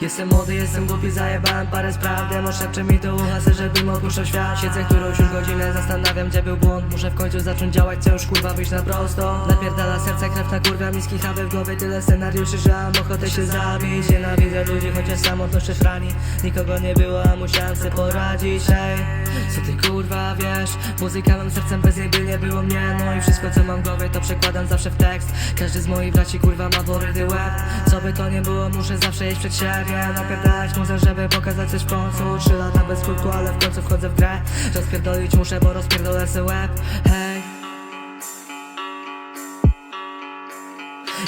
Jestem młody, jestem głupi, zajebałem parę spraw. Demo szepcze mi do ucha, se żebym opuszczał świat. Siedzę którąś już godzinę, zastanawiam gdzie był błąd. Muszę w końcu zacząć działać, chcę już kurwa wyjść na prosto. Napierdala serce, krew na kurwa, miski chawy w głowie. Tyle scenariuszy, że mam ochotę się zabić. Nienawidzę ludzi, chociaż samotność też rani Nikogo nie było, a musiałem sobie poradzić, hej Co ty kurwa wiesz? Muzyka mam sercem, bez niej by nie było mnie. No i wszystko co mam w głowie to przekładam zawsze w tekst. Każdy z moich braci kurwa ma borydy łeb Co to nie było, muszę zawsze iść przed siebie Napierdalać muszę, żeby pokazać coś w końcu. Trzy lata bez skutku, ale w końcu wchodzę w grę. Rozpierdolić muszę, bo rozpierdolę se łeb. Hej.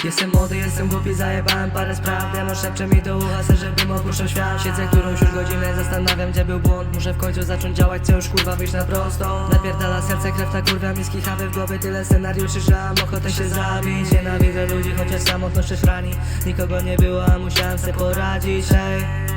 Jestem młody, jestem głupi, zajebałem parę spraw. Demo szepcze mi do ucha, se żebym opuszczał świat. Siedzę którąś już godzinę, zastanawiam gdzie był błąd. Muszę w końcu zacząć działać, chcę już kurwa wyjść na prosto Napierdala serce, krew ta kurwa, miski chawy w głowie. Tyle scenariuszy, że mam ochotę się zabić. Nienawidzę ludzi, samotność też rani Nikogo nie było, a musiałem sobie poradzić, hej